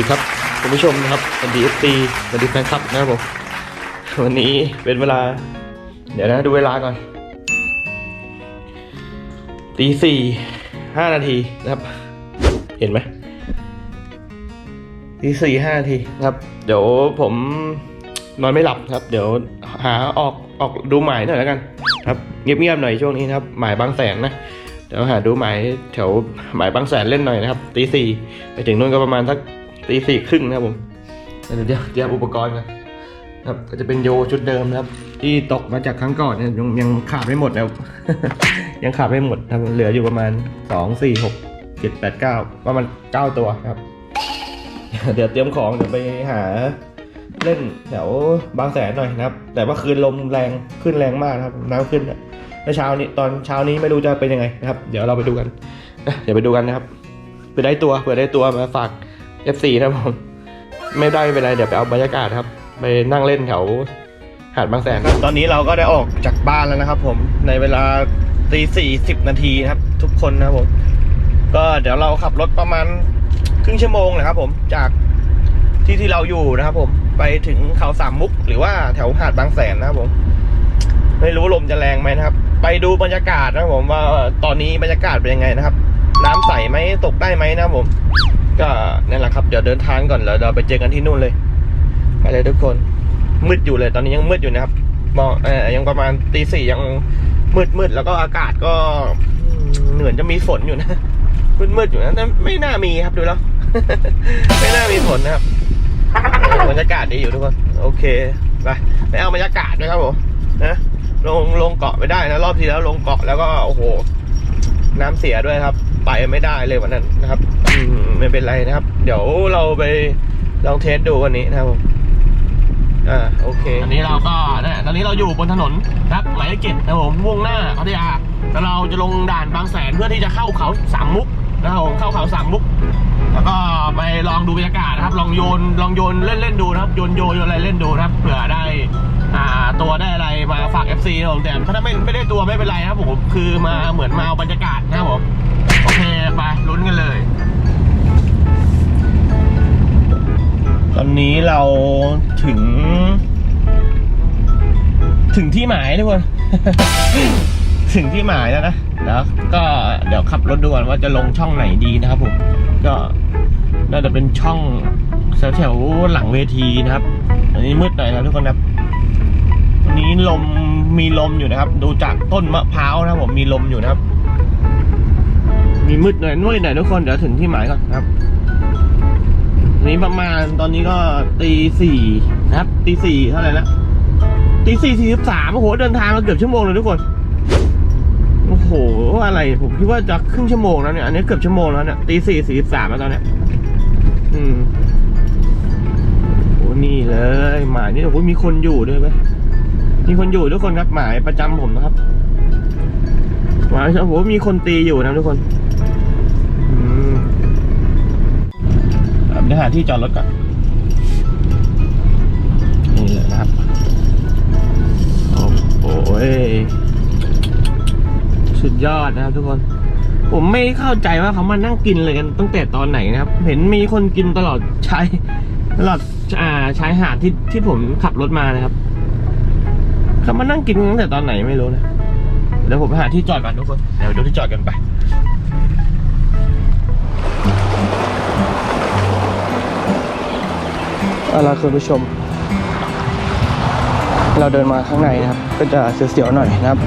ดีครับคุณผู้ชมนะครับสวัสดีเอฟซีสวัสดีแฟนคลับนะครับผมวันนี้เป็นเวลา เดี๋ยวนะดูเวลาก่อนตีสี่ห้านาทีนะครับ เห็นไหมตีสี่ห้านาทีนะครับ เดี๋ยวผมนอนไม่หลับครับ เดี๋ยวหาออกออกดูหมายหน่อยแล้วกัน ครับเงียบๆหน่อยช่วงนี้นะครับ หมายบางแสนนะเดี๋ยวหาดูหมายแถวหมายบางแสนเล่นหน่อยนะครับตีสี่ไปถึงนู่นก็ประมาณสัก ตีสี่ครึ่งนะครับผมเดี๋ยวเตรียมอุปกรณ์กันครับก็จะเป็นโยชุดเดิมนะครับ ที่ตกมาจากครั้งก่อนเนี่ยยังยังขาดไม่หมดนะครับยังขาดไม่หมดนะครับเหลืออยู่ประมาณสองสี่หกเจ็ดแปดเก้าประมาณเก้าตัวครับ เดี๋ยวเตรียมของเดี๋ยวไปหาเล่นแถวบางแสนหน่อยนะครับ แต่ว่าคืนลมแรงขึ้นแรงมากนะครับ น้ำขึ้นอะเมื่อเช้านี้ตอนเช้านี้ไม่รู้จะเป็นยังไงนะครับ เดี๋ยวเราไปดูกันเดี๋ยวไปดูกันนะครับเผื่อได้ตัวเผื่อได้ตัวมาฝาก F4 นะครับผมไม่ได้ไม่เป็นไรเดี๋ยวไปเอาบรรยากาศครับ ไปนั่งเล่นแถวหาดบางแสนตอนนี้เราก็ได้ออกจากบ้านแล้วนะครับ ผมในเวลาตีสี่สิบนาทีนะครับ ทุกคนนะครับผมก็เดี๋ยวเราขับรถประมาณครึ่งชั่วโมงนะครับ ผมจากที่ที่เราอยู่นะครับ ผมไปถึงเขาสามมุก หรือว่าแถวหาดบางแสนนะครับผม ไม่รู้ลมจะแรงไหมนะครับ ไปดูบรรยากาศนะครับผมว่าตอนนี้บรรยากาศเป็นยังไงนะครับ น้ำใสไหมตกได้ไหมนะครับผม ก็นั่นแหละครับเดี๋ยวเดินทางก่อนแล้วเราไปเจอกันที่นู่นเลยไปเลยทุกคนมืดอยู่เลย ตอนนี้ยังมืดอยู่นะครับมองเออยังประมาณตีสี่ยังมืดมืดแล้วก็อากาศก็เหมือนจะมีฝนอยู่นะมืดมืดอยู่นะแต่ไม่น่ามีครับดูแล้ว ไม่น่ามีฝนนะครับบรรยากาศดีอยู่ทุกคนโอเคไปไปเอาบรรยากาศด้วยครับผมนะลงลงเกาะไม่ได้นะรอบที่แล้วลงเกาะแล้วก็โอ้โห น้ำเสียด้วยครับ ไปไม่ได้เลยวันนั้นนะครับ อืม ไม่เป็นไรนะครับ เดี๋ยวเราไปลองเทสดูวันนี้นะครับอ่าโอเคอันนี้เราก็นี่ยตอนนี้เราอยู่บนถนนนะครับหมายเลขเจ็ดนะผมมุ่งหน้าพัทยาแล้วเราจะลงด่านบางแสนเพื่อที่จะเข้าเขาสามมุกนะครับผมเข้าเขาสามมุก แล้วก็ไปลองดูบรรยากาศนะครับ ลองโยนลองโยนเล่นเล่นดูนะครับโยนโยนโยนอะไรเล่นดูนะครับเผื่อได้อ่าตัวได้อะไรมาฝาก FC นะผมแต่ถ้าไม่ไม่ได้ตัวไม่เป็นไรนะครับผมคือมาเหมือนมาเอาบรรยากาศนะครับผมโอเคไป นี้เราถึง ถึงที่หมายทุกคน ถึงที่หมายแล้วนะแล้วก็เดี๋ยวขับรถดูก่อนว่าจะลงช่องไหนดีนะครับผม ก็น่าจะเป็นช่องแถวๆหลังเวทีนะครับ อันนี้มืดหน่อยนะทุกคนครับวันนี้ลมมีลมอยู่นะครับ ดูจากต้นมะพร้าวนะครับผมมีลมอยู่นะครับ มีมืดหน่อยมืดหน่อยทุกคนเดี๋ยวถึงที่หมายก่อนครับ นี้ประมาณตอนนี้ก็ตีสี่นะครับตีสี่เท่าไหร่แล้วตีสี่สี่สิบสามโอ้โหเดินทางมาเกือบชั่วโมงเลยทุกคนโอ้โหอะไรผมคิดว่าจะครึ่งชั่วโมงแล้วเนี่ยอันนี้เกือบชั่วโมงแล้วเนี่ยตีสี่สี่สิบสามแล้วตอนเนี้ยอืมโอ้นี่เลยหมายนี่โอ้โหมีคนอยู่ด้วยไหมมีคนอยู่ทุกคนครับหมายประจำผมนะครับหมายโอ้โหมีคนตีอยู่นะทุกคน ดี๋ยวหาที่จอดรถก่อน นี่เลยนะครับ โอ้โหสุดยอดนะครับทุกคน ผมไม่เข้าใจว่าเขามานั่งกินเลยกันตั้งแต่ตอนไหนนะครับ เห็นมีคนกินตลอดชายตลอดอ่าชายหาดที่ที่ผมขับรถมานะครับเขามานั่งกินตั้งแต่ตอนไหนไม่รู้นะเดี๋ยวผมไปหาที่จอดก่อนทุกคน เดี๋ยวดูที่จอดกันไป เอาล่ะคุณผู้ชม เราเดินมาข้างในนะครับ ก็จะเสียวๆหน่อยนะครับ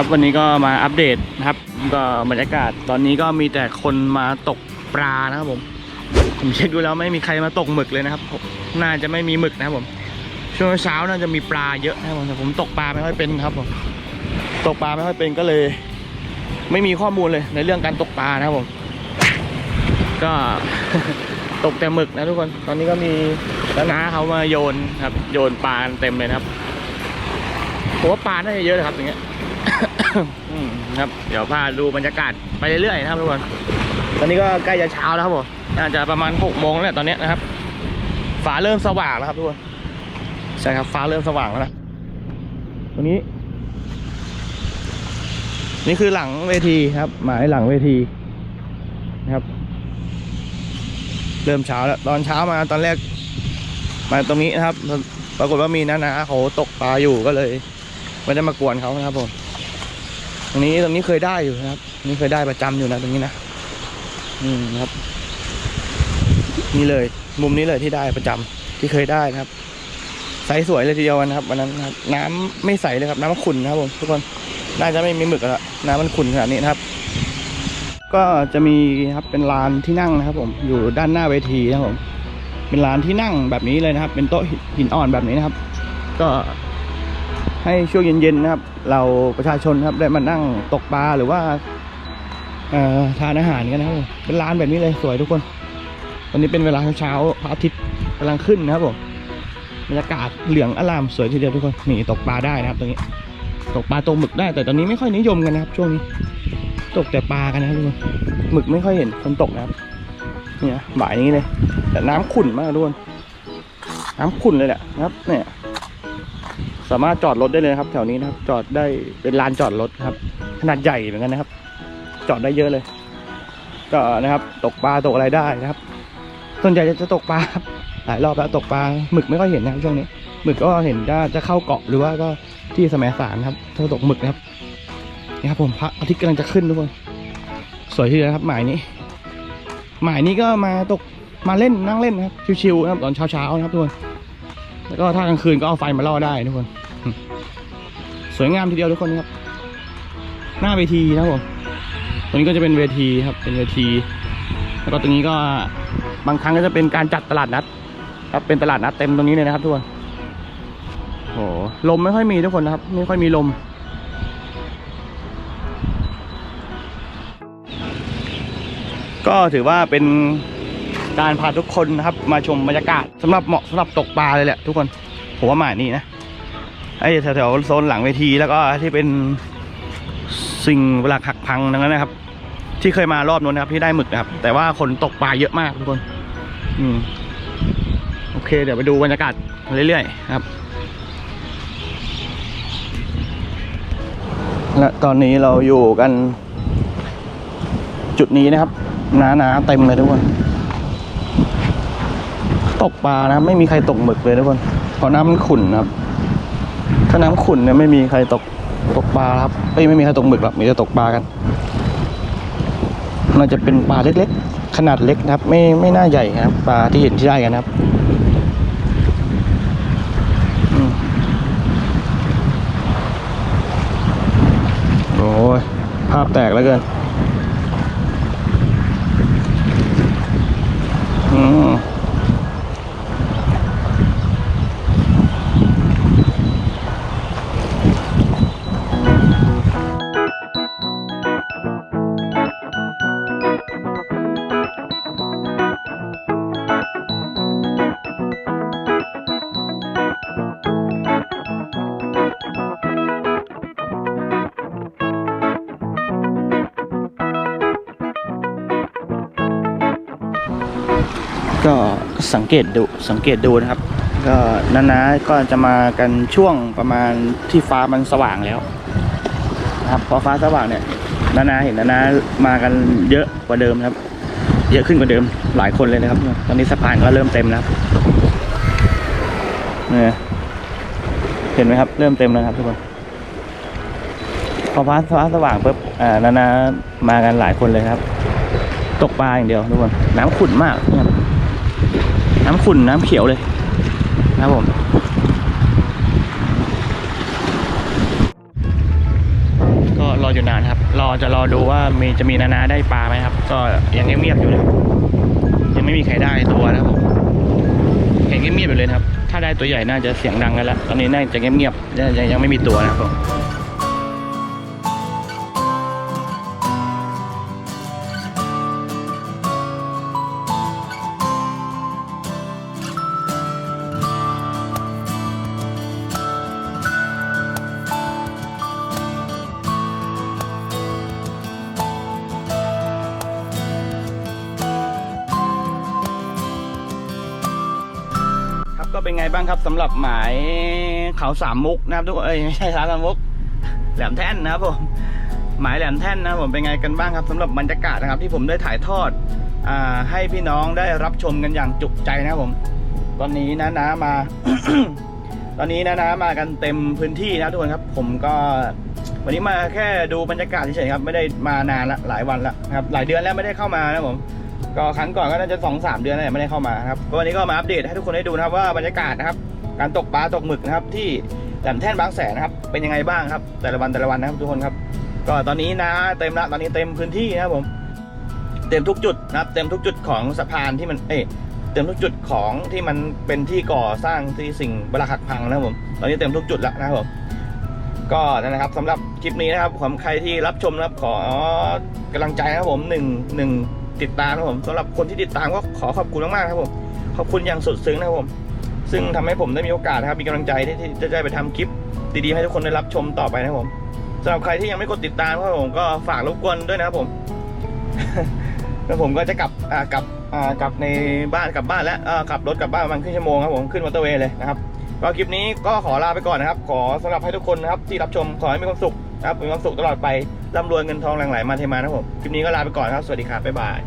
ครับวันนี้ก็มาอัปเดตนะครับ ก็บรรยากาศตอนนี้ก็มีแต่คนมาตกปลานะครับผมผมเช็คดูแล้วไม่มีใครมาตกหมึกเลยนะครับน่าจะไม่มีหมึกนะครับผม ช่วงเช้าน่าจะมีปลาเยอะนะครับผมแต่ผมตกปลาไม่ค่อยเป็นครับผมตกปลาไม่ค่อยเป็นก็เลย ไม่มีข้อมูลเลยในเรื่องการตกปลานะครับผม ก็ตกแต่หมึกนะทุกคน ตอนนี้ก็มีน้าๆเขามาโยนครับ โยนปลาเต็มเลยนะครับ ผมว่าปลาน่าจะเยอะเลยครับอย่างเงี้ยครับเดี๋ยวพาดูบรรยากาศไปเรื่อยๆนะครับทุกคนตอนนี้ก็ใกล้จะเช้าแล้วครับผมน่าจะประมาณหกโมงแล้วตอนนี้นะครับฟ้าเริ่มสว่างแล้วครับทุกคนใช่ครับฟ้าเริ่มสว่างแล้วนะตรงนี้ นี่คือหลังเวทีครับหมายหลังเวทีนะครับ เริ่มเช้าแล้วตอนเช้ามาตอนแรกมาตรงนี้นะครับ ปรากฏว่ามีน้านาเขาตกปลาอยู่ก็เลย ไม่ได้มากวนเขานะครับผมตรงนี้ตรงนี้เคยได้อยู่นะครับ นี่เคยได้ประจำอยู่นะตรงนี้นะอืมครับ นี่เลย มุมนี้เลยที่ได้ประจำที่เคยได้นะครับใสสวยเลยทีเดียวนะครับวันนั้นนะครับ น้ำไม่ใสเลยครับน้ำขุ่นนะครับผมทุกคนน่าจะไม่มีหมึกแล้วน้ำมันขุ่นขนาดนี้นะครับ ก็จะมีครับเป็นลานที่นั่งนะครับ ผมอยู่ด้านหน้าเวทีนะครับผมเป็นลานที่นั่งแบบนี้เลยนะครับ เป็นโต๊ะหินอ่อนแบบนี้นะครับ ก็ ให้ช่วงเย็นๆนะครับ เราประชาชนครับได้มานั่งตกปลาหรือว่าทานอาหารกันนะครับเป็นลานแบบนี้เลยสวยทุกคน ตอนนี้เป็นเวลาเช้าพระอาทิตย์กำลังขึ้นนะครับผมบรรยากาศเหลืองอลามสวยทีเดียวทุกคนนี่ตกปลาได้นะครับตรงนี้ ตกปลาตกหมึกได้ แต่ตอนนี้ไม่ค่อยนิยมกันนะครับ ช่วงนี้ ตกแต่ปลากันนะครับทุกคนหมึกไม่ค่อยเห็นคนตกนะครับเนี่ยบ่ายนี้เลย แต่น้ำขุ่นมากทุกคนน้ำขุ่นเลยแหละนะครับเนี่ย สามารถจอดรถได้เลยนะครับ แถวนี้นะครับ จอดได้เป็นลานจอดรถครับ ขนาดใหญ่เหมือนกันนะครับ จอดได้เยอะเลย ก็นะครับ ตกปลาตกอะไรได้นะครับ ส่วนใหญ่จะตกปลาครับหลายรอบแล้วตกปลาหมึกไม่ค่อยเห็นนะครับช่วงนี้หมึกก็เห็นจะจะเข้าเกาะหรือว่าก็ที่แสมสารครับถ้าตกหมึกนะครับนี่ครับผมพระอาทิตย์กำลังจะขึ้นทุกคนสวยทีเดียวครับ หมายนี้ หมายนี้ก็มาตกมาเล่นนั่งเล่นนะครับชิวๆนะครับตอนเช้าๆนะครับทุกคนแล้วก็ถ้ากลางคืนก็เอาไฟมาล่อได้ทุกคน สวยงามทีเดียวทุกคนครับ หน้าเวทีนะครับผมตรงนี้ก็จะเป็นเวทีครับ เป็นเวที แล้วก็ตรงนี้ก็บางครั้งก็จะเป็นการจัดตลาดนัด ครับ เป็นตลาดนัดเต็มตรงนี้เลยนะครับทุกคนโอ้โหลมไม่ค่อยมีทุกคนนะครับ ไม่ค่อยมีลม ก็ถือว่าเป็นการพาทุกคนนะครับ มาชมบรรยากาศสำหรับเหมาะสำหรับตกปลาเลยแหละทุกคนผมว่าหมายนี้นะ ไอ้แถวๆโซนหลังเวทีแล้วก็ที่เป็นสิ่งเวลาหักพังนั้นนะครับ ที่เคยมารอบนู้นนะครับ ที่ได้หมึกนะครับ แต่ว่าคนตกปลาเยอะมากทุกคน อืมโอเค เดี๋ยวไปดูบรรยากาศเรื่อยๆครับ และตอนนี้เราอยู่กัน จุดนี้นะครับหนาๆเต็มเลยทุกคนตกปลานะครับไม่มีใครตกหมึกเลยทุกคนเพราะน้ำมันขุ่นนะครับ ถ้าน้ำขุ่นเนี่ยไม่มีใครตกตกปลาครับเอ้ยไม่มีใครตกหมึกหรอกมีแต่ตกปลากันน่าจะเป็นปลาเล็กๆ ขนาดเล็กนะครับ ไม่ไม่น่าใหญ่ครับปลาที่เห็นที่ได้กันครับอโอ้ยภาพแตกแล้วเกิน อืม ก็สังเกตดูสังเกตดูนะครับ ก็นานาก็จะมากันช่วงประมาณที่ฟ้ามันสว่างแล้วนะครับพอฟ้าสว่างเนี่ยนานาเห็นนานามากันเยอะกว่าเดิมครับ เยอะขึ้นกว่าเดิมหลายคนเลยนะครับ ตอนนี้สะพานก็เริ่มเต็มแล้วเนี่ยเห็นไหมครับเริ่มเต็มแล้วครับทุกคนพอฟ้าฟ้าสว่างปุ๊บอ่านานามากันหลายคนเลยครับ ตกปลาอย่างเดียวทุกคนน้ำขุ่นมาก น้ำขุ่นน้ำเขียวเลยนะครับผมก็รออยู่นานครับ รอจะรอดูว่ามีจะมีนานาได้ปลาไหมครับ ก็ยังเงียบๆอยู่นะยังไม่มีใครได้ตัวนะครับผมเห็นเงียบๆอยู่เลยครับ ถ้าได้ตัวใหญ่น่าจะเสียงดังกันแล้วตอนนี้น่าจะเงียบๆยังยังยังไม่มีตัวนะครับผม เป็นไงบ้างครับสำหรับหมายเขาสามมุกนะครับทุกคนเอ้ยไม่ใช่สามมุก แหลมแท่นนะครับผมหมายแหลมแท่นนะผมเป็นไงกันบ้างครับสำหรับบรรยากาศนะครับ ที่ผมได้ถ่ายทอดอ่าให้พี่น้องได้รับชมกันอย่างจุใจนะครับผม ตอนนี้นะนะมา ตอนนี้นะนะมากันเต็มพื้นที่นะครับทุกคนครับ ผมก็วันนี้มาแค่ดูบรรยากาศเฉยๆครับ ไม่ได้มานานละหลายวันละครับ หลายเดือนแล้วไม่ได้เข้ามานะครับผม ก็ครั้งก่อนก็น่าจะสองสามเดือนแล้วไม่ได้เข้ามาครับก็วันนี้ก็มาอัปเดตให้ทุกคนได้ดูนะครับว่าบรรยากาศนะครับ การตกปลาตกหมึกนะครับ ที่แหลมแท่นบางแสนนะครับ เป็นยังไงบ้างครับ แต่ละวันแต่ละวันนะครับทุกคนครับ ก็ตอนนี้นะเต็มละตอนนี้เต็มพื้นที่นะครับผม เต็มทุกจุดนะครับ เต็มทุกจุดของสะพานที่มันเอ๊เต็มทุกจุดของที่มันเป็นที่ก่อสร้างที่สิ่งบราหักพังนะครับผมตอนนี้เต็มทุกจุดแล้วนะครับผมก็นั่นแหละครับสำหรับคลิปนี้นะครับขอใครที่รับชมนะครับขอกำลังใจนะครับผมหนึ่งหนึ่ง ติดตามครับผมสำหรับคนที่ติดตามก็ขอขอบคุณมากๆครับผมขอบคุณอย่างสุดซึ้งนะครับผม ซึ่งทำให้ผมได้มีโอกาสนะครับมีกำลังใจที่จะได้ไปทำคลิปดีๆให้ทุกคนได้รับชมต่อไปนะครับผมสำหรับใครที่ยังไม่กดติดตามครับผมก็ฝากรบกวนด้วยนะครับผมแล้วผมก็จะกลับอ่ากลับอ่ากลับในบ้านกลับบ้านแล้วขับรถกลับบ้านประมาณครึ่งชั่วโมงครับผมขึ้นมอเตอร์เวย์เลยนะครับก็คลิปนี้ก็ขอลาไปก่อนนะครับ ขอสำหรับให้ทุกคนนะครับที่รับชมขอให้มีความสุข ครับมีความสุขตลอดไปร่ำรวยเงินทองหลั่งไหลมาเทมานะครับผมคลิปนี้ก็ลาไปก่อนครับ สวัสดีครับบ๊ายบาย